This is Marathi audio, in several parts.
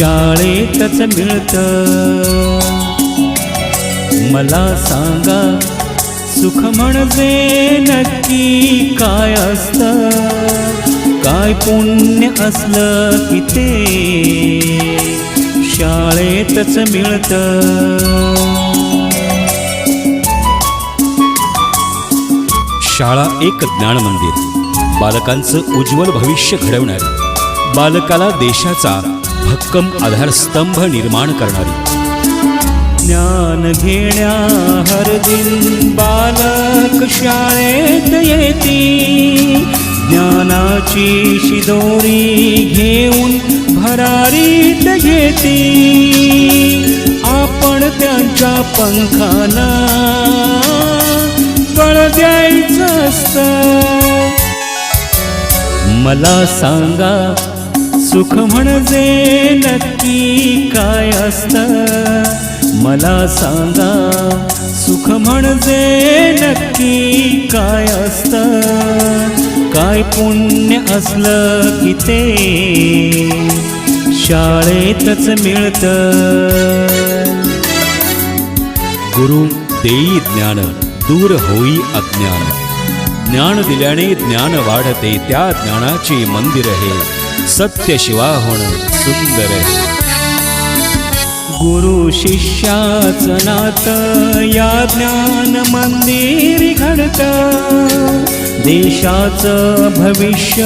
शाळेतच मिळतं. मला सांगा सुख म्हणजे नक्की काय असत? काय पुण्य असलं की ते? शाळेतच मिळतं. शाळा एक ज्ञान मंदिर. बालकांचं उज्ज्वल भविष्य घडवणार. बालकाला देशाचा भक्कम आधारस्तंभ निर्माण करणारी. ज्ञान घेण्या हर दिन बालक शाळेत येती. ज्ञानाची शिदोरी घेऊन भरारीत येती. आपण त्यांच्या पंखाला कळ द्यायचं असतं. मला सांगा सुख म्हणजे नक्की काय असत? मला सांगा सुख म्हणजे नक्की काय असत? काय पुण्य असलं की ते? शाळेतच मिळतं. गुरु देई ज्ञान दूर होई अज्ञान. ज्ञान दिल्याने ज्ञान वाढते त्या ज्ञानाचे मंदिर हे. सत्य शिवा होणं सुंदर आहे. गुरु शिष्याचं नात या ज्ञान मंदिर घडत. देशाचं भविष्य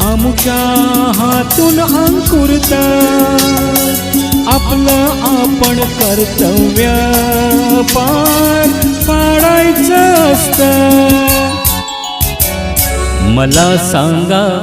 आमुच्या हातून अंकुरत. आपलं आपण कर्तव्य पार पाडायचं असतं. मला सांगा